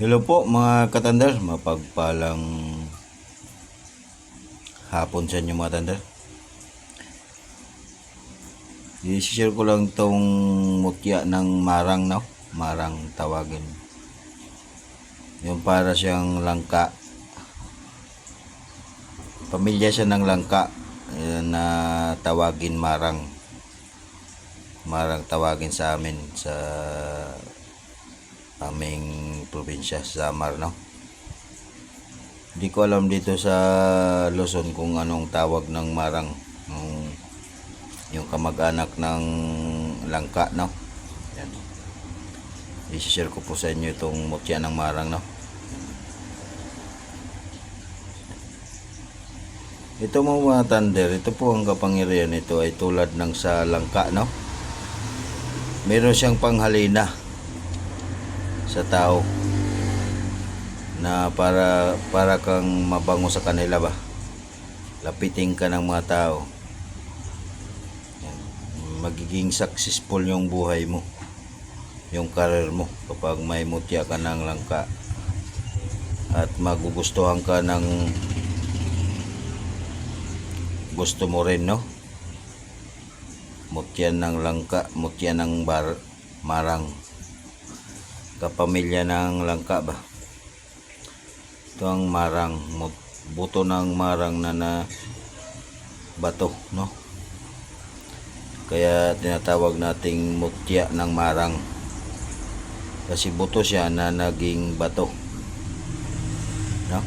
Hello po mga katandar, mapagpalang hapon sa inyo mga tandar. I-share ko lang tong mutya ng marang no, marang tawagin. Yung para siyang langka. Pamilya siya ng langka eh, na tawagin marang. Marang tawagin sa amin sa aming probinsya sa Samar no. Hindi ko alam dito sa Luzon kung anong tawag ng marang yung, yung kamag-anak ng langka no. Yan. I-share ko po sa inyo itong mutya ng marang no. Ito mo mga thunder, ito po ang kapangyarihan nito ay tulad ng sa langka no. Meron siyang panghalina sa tao na para para kang mabango sa kanila ba? Lapitin ka ng mga tao. Yan. magiging successful yung buhay mo. Yung career mo. Kapag may mutya ka ng langka. At magugustuhan ka ng gusto mo rin no? Mutya ng langka mutya ng bar, marang. Kapamilya ng langka ba ito ang marang buto ng marang na na bato no? Kaya tinatawag nating mutya ng marang. Kasi buto siya na naging bato no?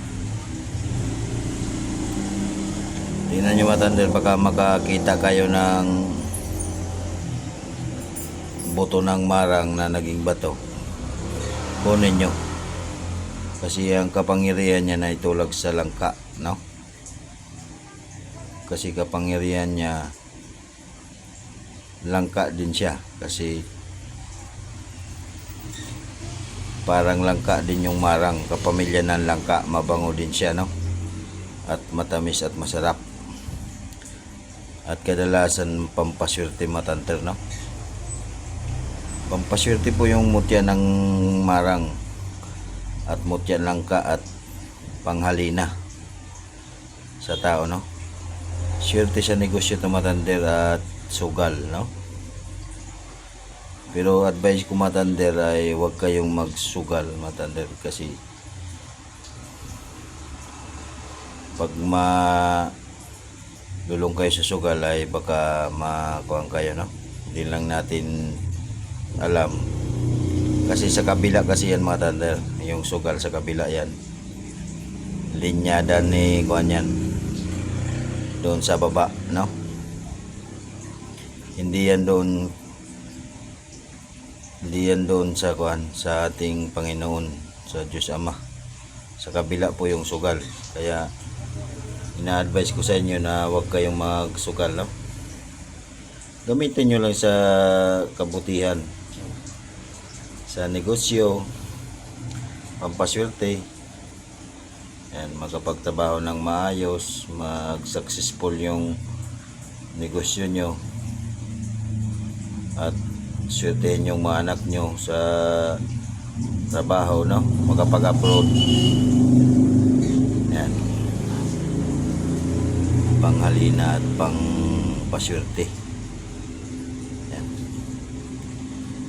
Tingnan nyo matanda baka makakita kayo ng buto ng marang na naging bato. Kunin nyo kasi ang kapangyarihan niya na itulag sa langka no? Kasi kapangyarihan niya langka din siya. Kasi parang langka din yung marang. Kapamilya ng langka mabango din siya no? At matamis at masarap. At kadalasan pampaswerte matanter no? Pampaswerte po yung mutya ng marang at mutya langka at panghalina sa tao no? Swerte sa negosyo to matander at sugal no? Pero advice ko matander ay huwag kayong magsugal matander kasi pag ma lulong kayo sa sugal ay baka makuha kayo no? Hindi lang natin alam. Kasi sa kabila kasi yan mga thunder yung sugal sa kabila yan. Linyada ni kuan doon sa baba no? Hindi yan doon hindi yan doon sa kuan sa ating Panginoon sa Diyos Ama. Sa kabila po yung sugal. Kaya ina-advise ko sa inyo na huwag kayong magsugal no? Gamitin nyo lang sa kabutihan sa negosyo pampaswerte. Yan magkapagtrabaho ng maayos mag-successful yung negosyo nyo. At swertehin yung mga anak nyo sa trabaho no? Makapag-upload. Yan panghalina at pang paswerte yan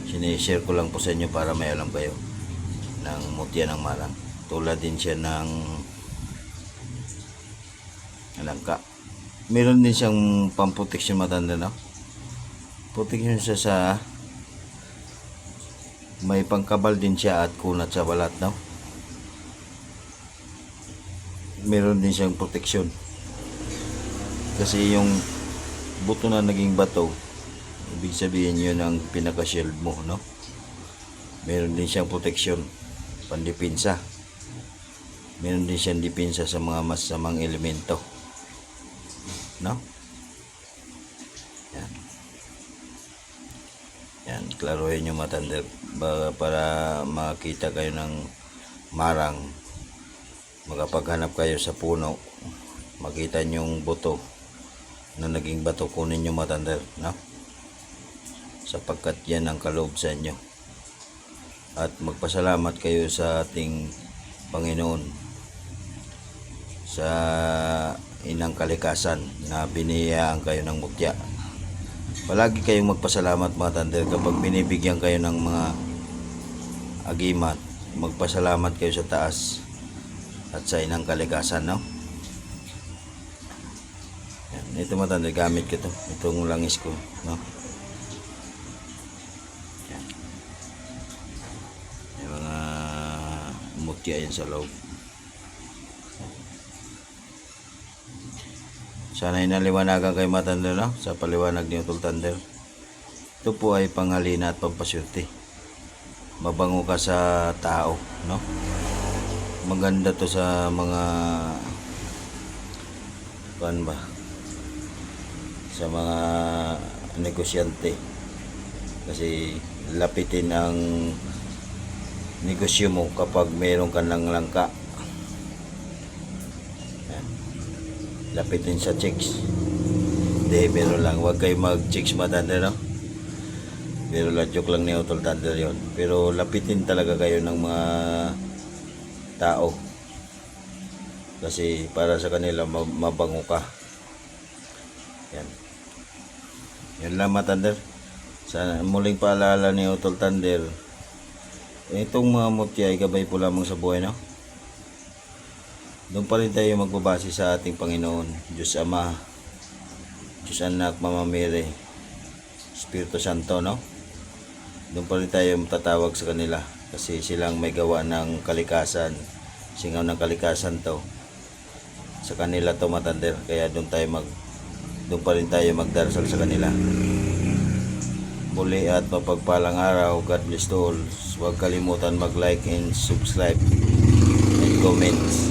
sinishare ko lang po sa inyo para may alam kayo ng mutya ng marang tulad din siya ng langka meron din siyang pamprotection matanda no? Protection siya sa may pangkabal din siya at kunat sa balat no? Meron din siyang protection kasi yung buto na naging bato ibig sabihin yun ang pinaka-shield mo no? Meron din siyang protection pandipinsa. Meron din siyang dipinsa sa mga masamang elemento. No? Yan. Yan klaruhin nyo matanda para makita kayo ng marang. Magapaghanap kayo sa puno. Makita yung buto na naging bato. Kunin nyo matanda no? Sapagkat yan ang kaloob sa inyo at magpasalamat kayo sa ating Panginoon sa inang kalikasan na biniyayaan kayo ng mutya. Palagi kayong magpasalamat mga tander kapag binibigyan kayo ng mga agimat. Magpasalamat kayo sa taas at sa inang kalikasan, no? Yan. Ito mga tander, gamit ko to. Itong langis ko, no? Mutya yan sa loob. Sana inaliwanagan kay Matanda no? sa paliwanag ni Utol Thunder. Ito po ay panghalina at pampasyurte. Mabango ka sa tao, no? Maganda to sa mga kuan ba? Sa mga negosyante. Kasi lapitin ang negosyo mo kapag mayroon ka ng langka. Yan lapitin sa chicks. Hindi, pero lang. Huwag kayo mag-chicks matanda, no? Pero lang, joke lang ni Utol Thunder yun. Pero lapitin talaga kayo ng mga tao. Kasi para sa kanila, ma- mabango ka. Yan. Yan lang matanda. Sa muling paalala ni Utol Thunder, itong mga mutya ay gabay po lamang sa buhay, no? Doon pa rin tayo magbabase sa ating Panginoon, Diyos Ama, Diyos Anak, Mama Mary, Espiritu Santo, no? Doon pa rin tayo matatawag sa kanila kasi silang may gawa ng kalikasan, singaw ng kalikasan to. Sa kanila to matander, kaya doon tayo mag doon pa rin tayo magdarasal sa kanila. Muli at mapagpalang araw, God bless to all. Huwag kalimutan mag-like and subscribe and comments.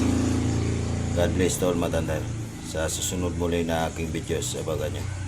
God bless to all matandar. Sa susunod muli na aking videos, abangan nyo.